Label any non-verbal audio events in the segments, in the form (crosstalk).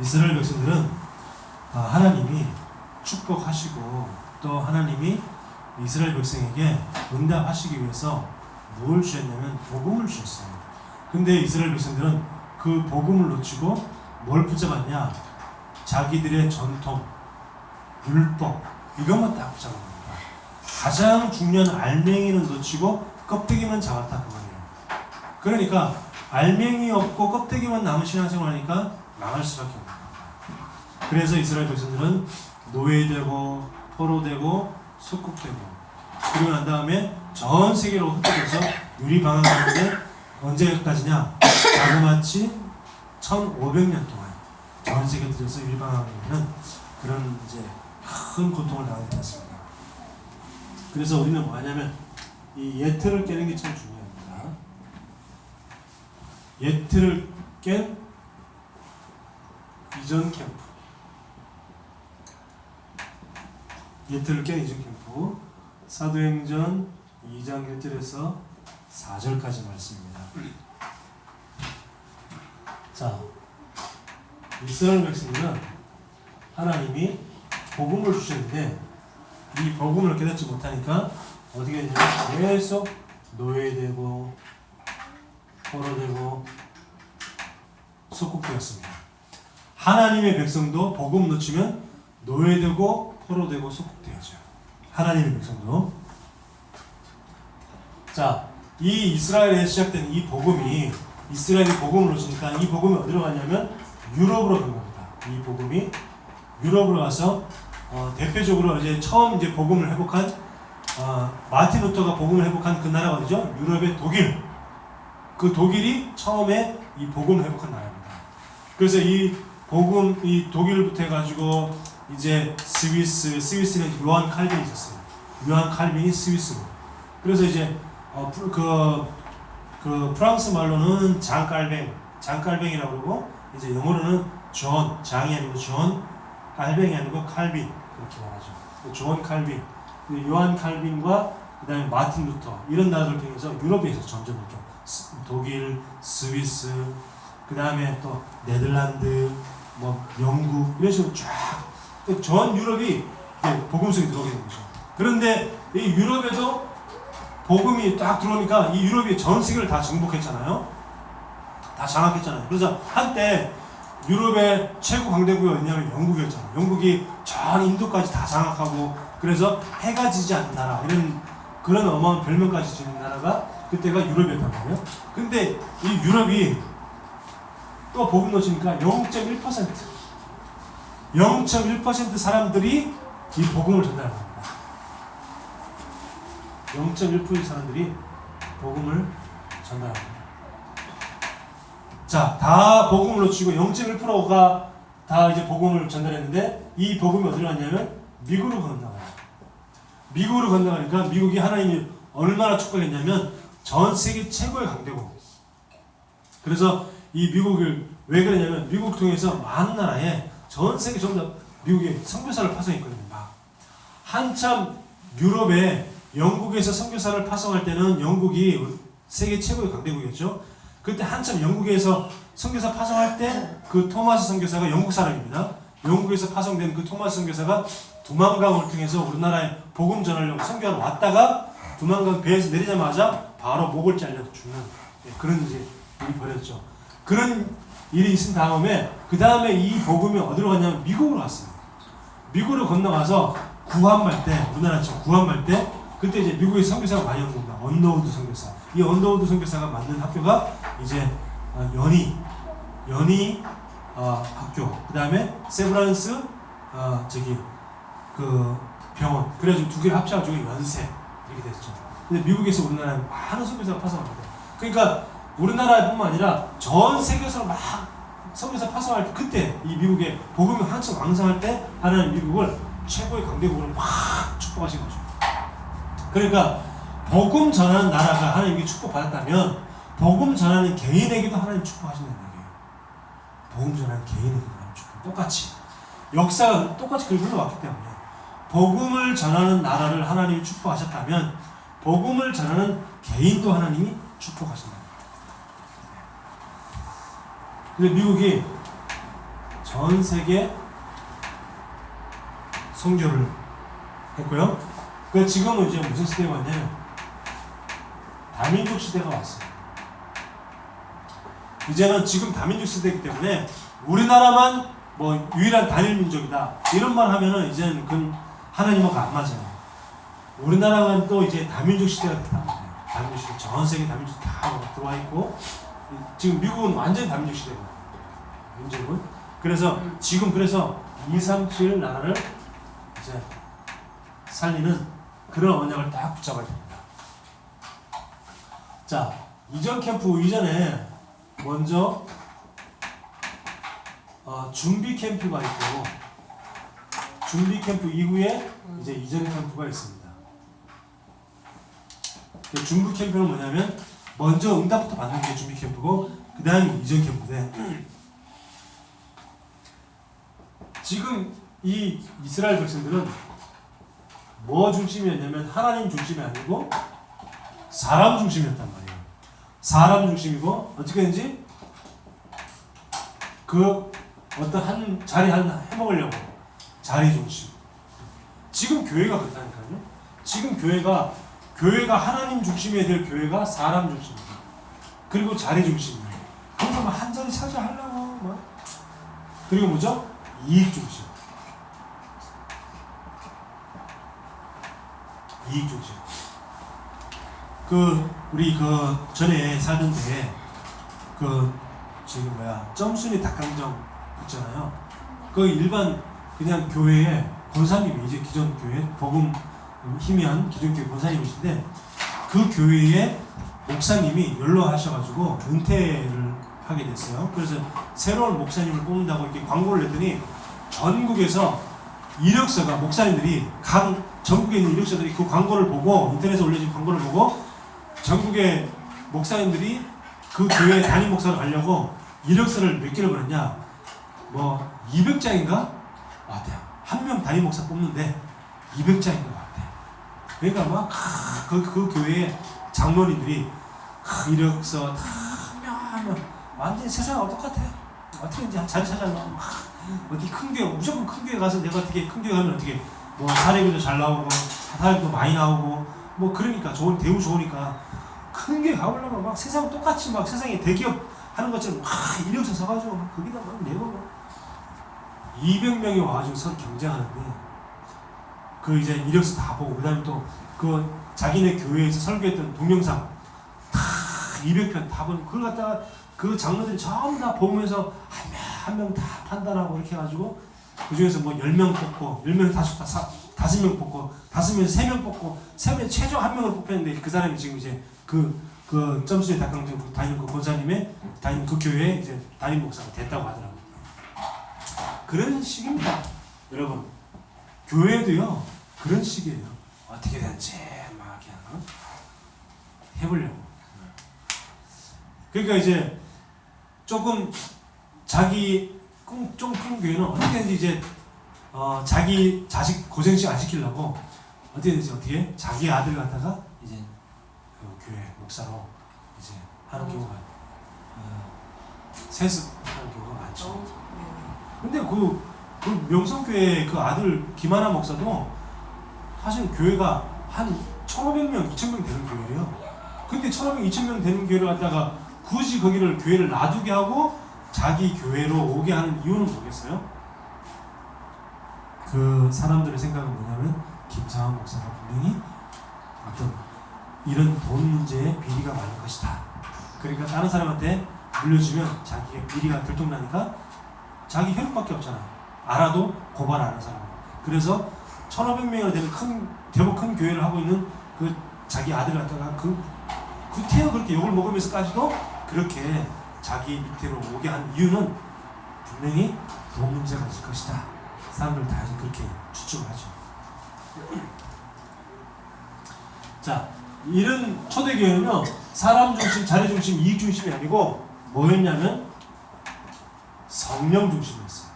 이스라엘 백성들은 아, 하나님이 축복하시고 또 하나님이 이스라엘 백성에게 응답하시기 위해서 뭘 주셨냐면 복음을 주셨어요. 근데 이스라엘 백성들은 그 복음을 놓치고 뭘 붙잡았냐? 자기들의 전통, 율법 이것만 딱 붙잡은 겁니다. 가장 중요한 알맹이는 놓치고 껍데기만 잡았다 그 말이에요. 그러니까 알맹이 없고 껍데기만 남은 신앙생활 하니까 망할 수밖에 없는 거예요. 그래서 이스라엘 백성들은 노예되고 포로되고 속국되고 그리고 난 다음에 전 세계로 흩어져서 유리방황하는데 언제까지냐? 자그마치 1500년 동안 전 세계 들여서 유리방황하는 그런 이제 큰 고통을 당하게 됐습니다. 그래서 우리는 뭐 하냐면 이 예틀을 깨는 게 참 중요합니다. 예틀을 깬 이전 캠프. 깬 이전 캠프. 사도행전 2장 1절에서 4절까지 말씀입니다. 자, 이스라엘 백성들은 하나님이 복음을 주셨는데 이 복음을 깨닫지 못하니까 어떻게 되냐면 계속 노예되고 포로되고 속국되었습니다. 하나님의 백성도 복음 놓치면 노예되고 포로되고 속국되어져요. 하나님의 백성도. 자, 이 이스라엘에 시작된 이 복음이 이스라엘이 복음을 놓치니까 이 복음이 어디로 가냐면 유럽으로 간 겁니다. 이 복음이 유럽으로 가서 어, 대표적으로 이제 처음 이제 복음을 회복한 어, 마틴 루터가 복음을 회복한 그 나라가 어디죠? 유럽의 독일. 그 독일이 처음에 이 복음을 회복한 나라입니다. 그래서 이 복음 이 독일부터 해가지고 이제 스위스 스위스는 요한 칼빈이 있었어요. 요한 칼빈이 스위스로. 그래서 이제 어, 프- 그, 그 프랑스 말로는 장깔뱅 장깔뱅이라고 그러고 이제 영어로는 존 장이 아니고 존 칼뱅이 아니고 칼빈 그렇게 말하죠. 존 칼빈, 그 요한 칼빈과 그다음에 마틴 루터 이런 나라들 통해서 유럽에서 점점 이렇게 스- 독일, 스위스, 그다음에 또 네덜란드, 뭐 영국 이런 식으로 쫙전 유럽이 복음성이 들어오게 된 거죠. 그런데 이 유럽에도 복음이 딱 들어오니까 이 유럽이 전 세계를 다 정복했잖아요. 다 장악했잖아요. 그래서 한때 유럽의 최고 강대국이 어디냐면 영국이었잖아요. 영국이 전 인도까지 다 장악하고 그래서 해가 지지 않는 나라 이런 그런 어마어마한 별명까지 지는 나라가 그때가 유럽이었단 말이에요. 근데 이 유럽이 또 복음 놓치니까 0.1% 0.1% 사람들이 이 복음을 전달합니다. 0.1% 사람들이 복음을 전달합니다. 자, 다 복음을 놓치고 0.1%가 다 이제 복음을 전달했는데 이 복음이 어디로 갔냐면 미국으로 건너가요. 미국으로 건너가니까 미국이 하나님이 얼마나 축복했냐면 전 세계 최고의 강대국. 그래서 이 미국을 왜 그러냐면 미국 통해서 많은 나라에 전 세계 전부 다 미국에 선교사를 파송했거든요. 막 한참 유럽에 영국에서 선교사를 파송할 때는 영국이 세계 최고의 강대국이었죠. 그때 한참 영국에서 선교사 파송할 때 그 토마스 선교사가 영국 사람입니다. 영국에서 파송된 그 토마스 선교사가 두만강을 통해서 우리나라에 복음 전하려고 선교하러 왔다가 두만강 배에서 내리자마자 바로 목을 잘려 죽는 예, 그런 일이 벌어졌죠. 그런 일이 있은 다음에 그 다음에 이 복음이 어디로 갔냐면 미국으로 갔어요. 미국으로 건너가서 구한말 때 우리나라처럼 구한말 때 그때 이제 미국의 선교사가 많이 온 겁니다. 언더우드 선교사. 이 언더우드 선교사가 만든 학교가 이제 어, 연희 연희 어, 학교. 그 다음에 세브란스 어, 저기 그 병원. 그래가지고 두 개를 합쳐가지고 연세 이렇게 됐죠. 근데 미국에서 우리나라에 많은 선교사가 파송합니다. 그러니까 우리나라뿐만 아니라 전 세계에서 막 성교사 파송할 때 그때 이 미국의 복음이 한참 왕성할 때 하나님 미국을 최고의 강대국으로 막 축복하신 거죠. 그러니까 복음 전하는 나라가 하나님께 축복받았다면 복음 전하는 개인에게도 하나님 축복하신다는 얘기예요. 복음 전하는 개인에게도 하나님 축복. 똑같이 역사가 똑같이 그걸 흘러왔기 때문에 복음을 전하는 나라를 하나님이 축복하셨다면 복음을 전하는 개인도 하나님이 축복하신다. 근데 미국이 전 세계 선교를 했고요. 그 지금은 이제 무슨 시대가 왔냐면 다민족 시대가 왔어요. 이제는 지금 다민족 시대이기 때문에 우리나라만 뭐 유일한 단일 민족이다 이런 말 하면은 이제는 그 하나님하고 안 맞아요. 우리나라만 또 이제 다민족 시대가 말이에요. 다민족 시대 전 세계 다민족 다 들어와 있고 지금 미국은 완전 다민족 시대고 민족은 그래서 지금 그래서 2, 3, 7 나라를 이제 살리는 그런 언약을 딱 붙잡아야 됩니다. 자 이전 캠프 이전에 먼저 어, 준비 캠프가 있고 준비 캠프 이후에 이제 이전 캠프가 있습니다. 그 준비 캠프는 뭐냐면 먼저 응답부터 받는 게 준비 캠프고 그 다음이 이전 캠프인데 지금 이 이스라엘 백성들은 뭐 중심이었냐면 하나님 중심이 아니고 사람 중심이었단 말이에요. 사람 중심이고 어떻게 했는지 그 어떤 한 자리 하나 해먹으려고 자리 중심. 지금 교회가 그렇다니까요. 지금 교회가 교회가 하나님 중심이 될 교회가 사람 중심이다. 그리고 자리 중심이에요. 항상 막한 자리 차지하려고 막 그리고 뭐죠? 이익 중심. 이익 중심. 그 우리 그 전에 살던데 그 지금 뭐야 점순이 닭강정 있잖아요. 그 일반 그냥 교회에 권사님이 이제 기존 교회 복음 희미한 기존 교회 권사님이신데 그 교회에 목사님이 연로하셔가지고 은퇴를 하게 됐어요. 그래서 새로운 목사님을 뽑는다고 이렇게 광고를 냈더니 전국에서 이력서가 목사님들이 각 전국에 있는 이력서들이 그 광고를 보고 인터넷에 올려진 광고를 보고 전국의 목사님들이 그 교회 담임 목사로 가려고 이력서를 몇 개를 보냈냐 뭐 200장인가 왔대요. 한명 담임 목사 뽑는데 200장인 것 같아. 그러니까 막그 그 교회의 장로님들이 그 이력서 다한명한명 완전히 세상하고 똑같아. 어떻게 이제 자리 찾아가 막 어디 큰 교회 무조건 큰 교회 가서 내가 어떻게 큰 교회 가면 어떻게 뭐 사례비도 잘 나오고 사례비도 많이 나오고 뭐 그러니까 좋은 대우 좋으니까 큰 교회 가보려면 막 세상 똑같이 막 세상에 대기업 하는 것처럼 막 이력서 써가지고 막 거기다 막 내고 막 200명이 와가지고 서 경쟁하는데 그 이제 이력서 다 보고 그다음에 또 그 자기네 교회에서 설교했던 동영상 다 200편 다 보고 그걸 갖다가 그 장로들이 전부 다 보면서 한 명 한 명 다 판단하고 이렇게 해가지고 그 중에서 뭐 10명 뽑고 10명 다섯 다 다섯 명 뽑고 다섯 명 세 명 뽑고 세명 최종 한 명을 뽑혔는데 그 사람이 지금 이제 그 그 점수의 닭강정 그 담임 그 권사님의 담임 그 교회에 이제 담임 목사가 됐다고 하더라고요. 그런 식입니다. 여러분 교회도요 그런 식이에요. 어떻게 된지 막 그냥 어? 해보려고. 그러니까 이제 조금 자기 좀큰 교회는 어떻게든지 이제 어, 자기 자식 고생식 안 시키려고 어떻게든지 어떻게 자기 아들 갖다가 이제 그 교회 목사로 이제 하는 경우가 어, 세습하는 경우가 많죠. 근데 그, 그 명성교회 그 아들 김하나 목사도 사실 교회가 한 1,500명, 2,000명 되는 교회예요. 근데 1,500명, 2,000명 되는 교회를 갖다가 굳이 거기를 교회를 놔두게 하고 자기 교회로 오게 하는 이유는 뭐겠어요? 그 사람들의 생각은 뭐냐면 김상환 목사가 분명히 어떤 이런 돈 문제에 비리가 많은 것이다. 그러니까 다른 사람한테 물려주면 자기가 비리가 들통나니까 자기 혈육밖에 없잖아. 알아도 고발 안 하는 사람. 그래서 1,500명이나 되는 큰 대목 큰 교회를 하고 있는 그 자기 아들 갖다가 그 구태여 그렇게 욕을 먹으면서까지도 그렇게 자기 밑으로 오게 한 이유는 분명히 돈 문제가 있을 것이다. 사람들 다 그렇게 추측을 하죠. 자, 이런 초대교회는요 사람 중심, 자리 중심, 이익 중심이 아니고 뭐였냐면 성령 중심이었어요.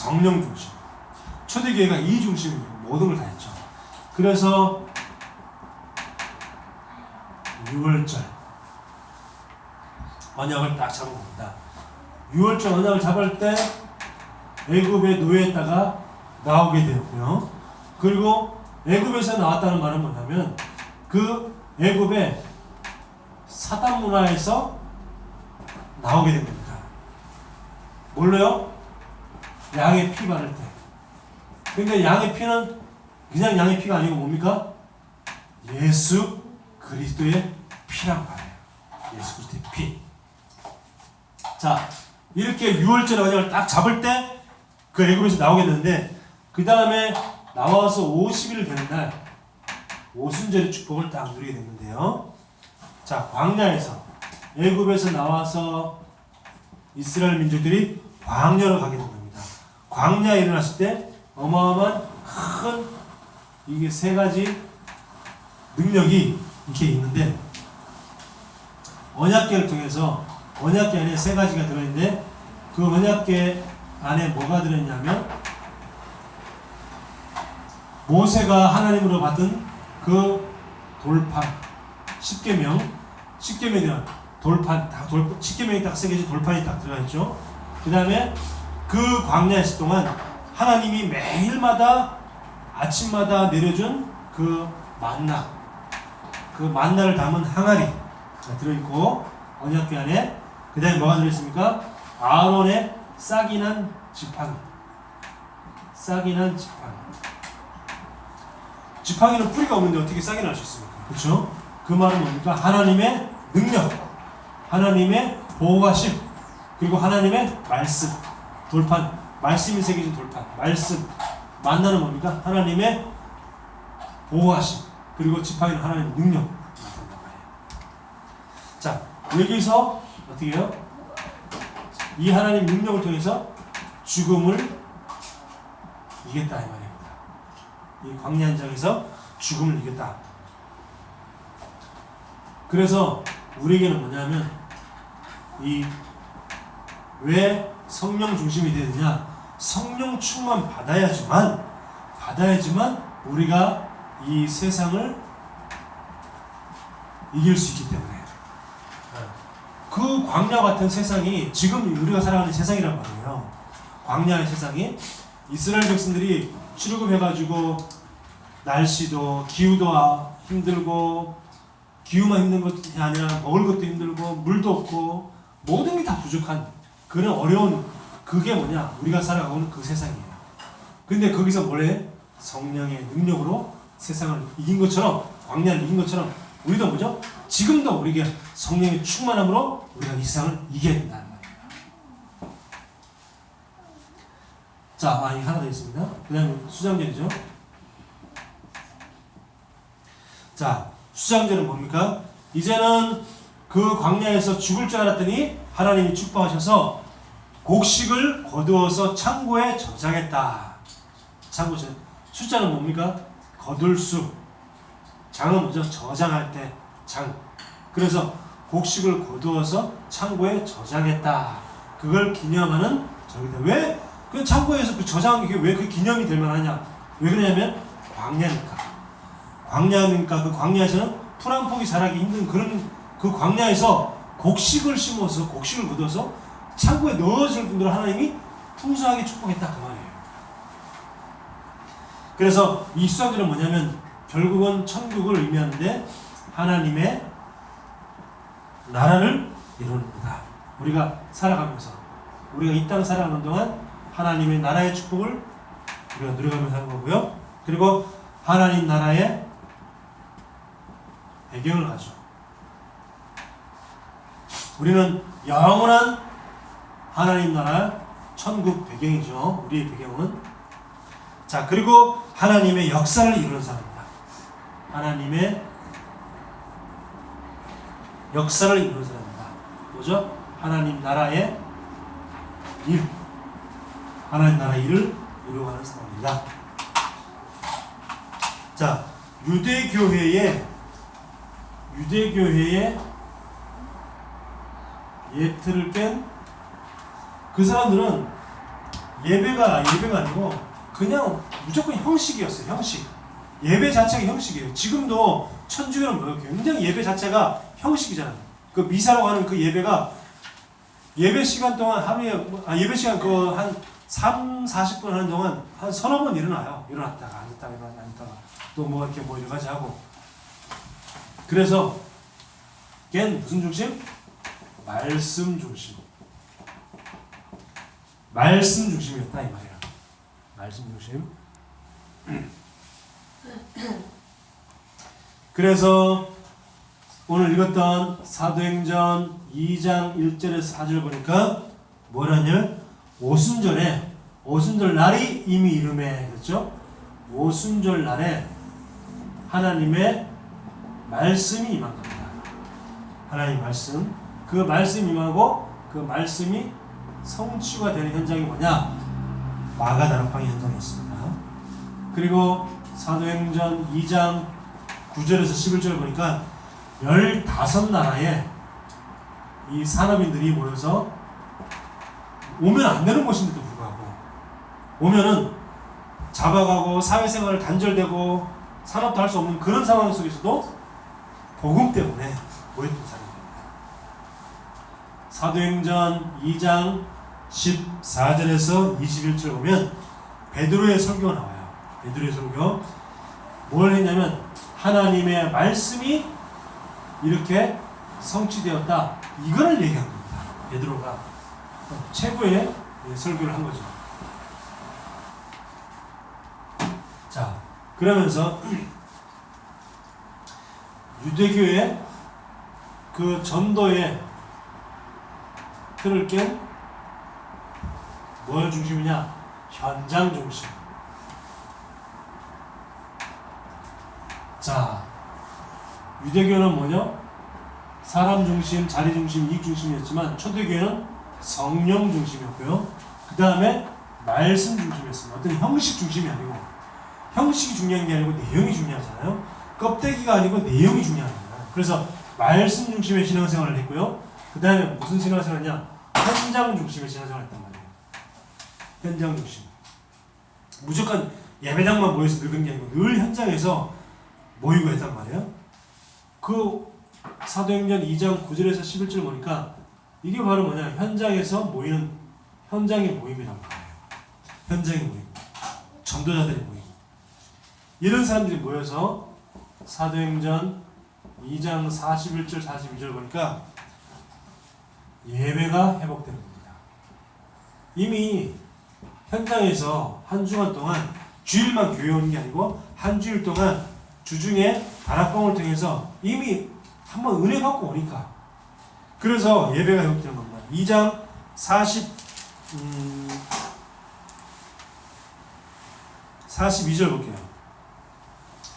성령 중심. 초대교회가 이 중심으로 모든 걸 다 했죠. 그래서 6월절 언약을 딱 잡은 겁니다. 6월절 언약을 잡을 때 애굽의 노예에다가 나오게 되었고요. 그리고 애굽에서 나왔다는 말은 뭐냐면 그 애굽의 사단 문화에서 나오게 된 겁니다. 뭘로요? 양의 피 바를 때. 근데 양의 피는 그냥 양의 피가 아니고 뭡니까? 예수 그리스도의 피란 말이에요. 예수 그리스도의 피. 자, 이렇게 6월절 언약을 딱 잡을 때 그 애굽에서 나오게 되는데 그 다음에 나와서 50일 되는 날 오순절의 축복을 딱 누리게 됐는데요. 자, 광야에서 애굽에서 나와서 이스라엘 민족들이 광야로 가게 된 겁니다. 광야에 일어났을 때 어마어마한 큰 이게 세 가지 능력이 이렇게 있는데 언약계를 통해서 언약계 안에 세 가지가 들어있는데 그 언약계 안에 뭐가 들어있냐면 모세가 하나님으로 받은 그 돌판 십계명 십계명이란 돌판 딱 돌, 십계명이 딱세 개지 돌판이 딱 들어가 있죠. 그 다음에 그 광야에 있을 동안 하나님이 매일마다 아침마다 내려준 그 만나 그 만나를 담은 항아리가 들어있고 언약궤 안에 그 다음에 뭐가 들어있습니까? 아론의 싹이 난 지팡이 싹이 난 지팡이 지팡이는 뿌리가 없는데 어떻게 싹이 날 수 있습니까? 그렇죠? 그 말은 뭡니까? 하나님의 능력 하나님의 보호하심 그리고 하나님의 말씀 돌판 말씀이 새겨진 돌판 말씀 만나는 뭡니까? 하나님의 보호하심 그리고 지팡이는 하나님의 능력 자 여기서 어떻게 해요? 이 하나님 능력을 통해서 죽음을 이겼다 이 말입니다. 이 광야 현장에서 죽음을 이겼다. 그래서 우리에게는 뭐냐면 이왜 성령 중심이 되느냐? 성령 충만 받아야지만 받아야지만 우리가 이 세상을 이길 수 있기 때문에 그 광야 같은 세상이 지금 우리가 살아가는 세상이란 말이에요. 광야의 세상이 이스라엘 백성들이 출애굽해가지고 날씨도 기후도 아- 힘들고 기후만 힘든 것이 아니라 먹을 것도 힘들고 물도 없고 모든 게 다 부족한 그런 어려운 그게 뭐냐 우리가 살아가고 있는 그 세상이에요. 근데 거기서 뭐래? 성령의 능력으로 세상을 이긴 것처럼 광야를 이긴 것처럼 우리도 뭐죠? 지금도 우리가 성령의 충만함으로 우리가 이 세상을 이겨야 된다는 말이에요. 자, 아, 이 하나 더 있습니다. 그 다음에 수장절이죠. 자, 수장절은 뭡니까? 이제는 그 광야에서 죽을 줄 알았더니 하나님이 축복하셔서 곡식을 거두어서 창고에 저장했다. 창고 저 숫자는 뭡니까? 거둘 수. 장은 뭐죠? 저장할 때 장. 그래서 곡식을 거두어서 창고에 저장했다. 그걸 기념하는 절기다. 왜? 그 창고에서 그 저장한 게 왜 그 기념이 될 만하냐? 왜 그러냐면 광야니까. 광야니까 그 광야에서는 풀 한 폭이 자라기 힘든 그런 그 광야에서 곡식을 심어서 곡식을 거둬서 창고에 넣어줄 분들을 하나님이 풍성하게 축복했다 그 말이에요. 그래서 이 수상들은 뭐냐면 결국은 천국을 의미하는데 하나님의 나라를 이루는다. 우리가 살아가면서 우리가 이땅 살아가는 동안 하나님의 나라의 축복을 우리가 누려가면서 하는 거고요. 그리고 하나님 나라의 배경을 가죠. 우리는 영원한 하나님 나라 천국 배경이죠. 우리의 배경은 자 그리고 하나님의 역사를 이루는 사람입니다. 하나님의 역사를 이루는 사람입니다. 뭐죠? 하나님 나라의 일, 하나님 나라의 일을 이루어가는 상황입니다. 자, 유대교회의 유대교회의 예틀을 깬 그 사람들은 예배가 예배가 아니고 그냥 무조건 형식이었어요. 형식. 예배 자체가 형식이에요. 지금도 천주교는 뭐예요? 굉장히 예배 자체가 형식이잖아요. 그 미사라고 하는 그 예배가 예배 시간 동안 하루에 뭐- 아, 예배 시간 그 한 3, 40분 하는 동안 한 서너 번 일어나요. 일어났다가 앉았다가 일어났다가 또 뭐 이렇게 뭐 여러 가지 하고 그래서 걘 무슨 중심? 말씀 중심. 말씀 중심이었다 이 말이야. 말씀 중심. (clears throat) 그래서 오늘 읽었던 사도행전 2장 1절에서 4절 보니까 뭐라냐면 오순절에 오순절 날이 이미 이름에 그렇죠? 오순절 날에 하나님의 말씀이 임한 겁니다. 하나님 말씀 그 말씀 임하고 그 말씀이 성취가 되는 현장이 뭐냐? 마가다락방의 현장이 있습니다. 그리고 사도행전 2장 9절에서 11절 보니까 15나라의 이 산업인들이 모여서 오면 안 되는 곳인데도 불구하고 오면은 잡아가고 사회생활을 단절되고 산업도 할 수 없는 그런 상황 속에서도 복음 때문에 모였던 사람입니다. 사도행전 2장 14절에서 21절 보면 베드로의 설교가 나와요. 베드로의 설교 뭘 했냐면 하나님의 말씀이 이렇게 성취되었다. 이거를 얘기한 겁니다. 베드로가 최고의 설교를 한 거죠. 자, 그러면서 (clears throat) 유대교의 그 전도의 틀을 깬뭘 중심이냐? 현장 중심. 자, 유대교는 뭐냐? 사람 중심, 자리 중심, 이익 중심이었지만 초대교회는 성령 중심이었고요. 그 다음에 말씀 중심이었습니다. 어떤 형식 중심이 아니고 형식이 중요한 게 아니고 내용이 중요하잖아요. 껍데기가 아니고 내용이 중요한 거예요. 그래서 말씀 중심의 신앙생활을 했고요. 그 다음에 무슨 신앙생활이냐? 현장 중심의 신앙생활을 했단 말이에요. 현장 중심. 무조건 예배당만 모여서 늙은 게 아니고 늘 현장에서 모이고 했단 말이에요. 그 사도행전 2장 9절에서 11절 보니까 이게 바로 뭐냐 현장에서 모이는 현장의 모임이란 말이에요. 현장의 모임. 전도자들의 모임. 이런 사람들이 모여서 사도행전 2장 41절 42절 보니까 예배가 회복되는 겁니다. 이미 현장에서 한 주간 동안 주일만 교회 오는 게 아니고 한 주일 동안 주중에 다락방을 통해서 이미 한번 은혜 받고 오니까 그래서 예배가 회복되는 겁니다. 2장 40 음, 42절 볼게요.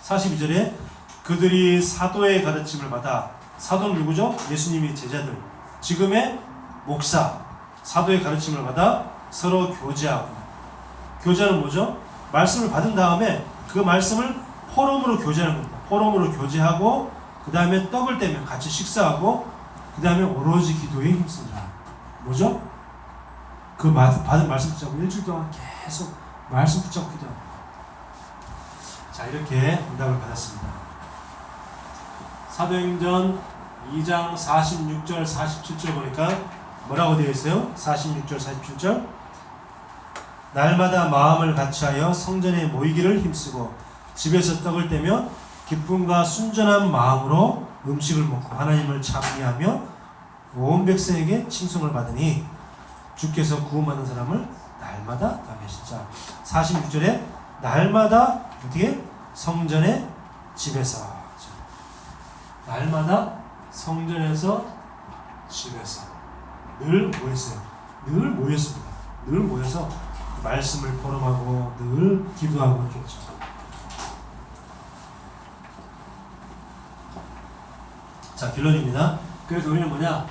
42절에 그들이 사도의 가르침을 받아 사도는 누구죠? 예수님의 제자들. 지금의 목사 사도의 가르침을 받아 서로 교제하고 교제는 뭐죠? 말씀을 받은 다음에 그 말씀을 포럼으로 교제하는 겁니다. 포럼으로 교제하고 그 다음에 떡을 떼면 같이 식사하고 그 다음에 오로지 기도에 힘쓰자. 뭐죠? 그 마- 받은 말씀 붙잡고 일주일 동안 계속 말씀 붙잡고 기도하고 자 이렇게 응답을 받았습니다. 사도행전 2장 46절 47절 보니까 뭐라고 되어 있어요? 46절 47절? 날마다 마음을 같이하여 성전에 모이기를 힘쓰고 집에서 떡을 떼며 기쁨과 순전한 마음으로 음식을 먹고 하나님을 찬미하며 온 백성에게 칭송을 받으니 주께서 구원받은 사람을 날마다 다계시자. 46절에 날마다 어떻게? 성전의 집에서. 날마다 성전에서 집에서 늘 모였어요. 늘 모였습니다. 늘 모여서 말씀을 포럼하고 늘 기도하고 그랬죠. 자 결론입니다. 그래서 우리는 뭐냐?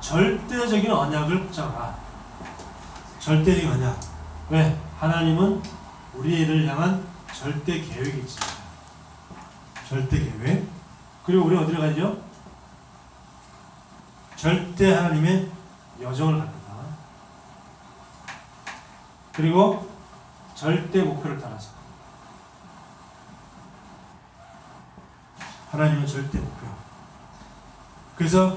절대적인 언약을 붙잡아. 절대적인 언약. 왜? 하나님은 우리를 향한 절대 계획이 있습니다. 절대 계획. 그리고 우리 어디로 가죠? 절대 하나님의 여정을 갑니다. 그리고 절대 목표를 따라서 하나님의 절대 목표. 그래서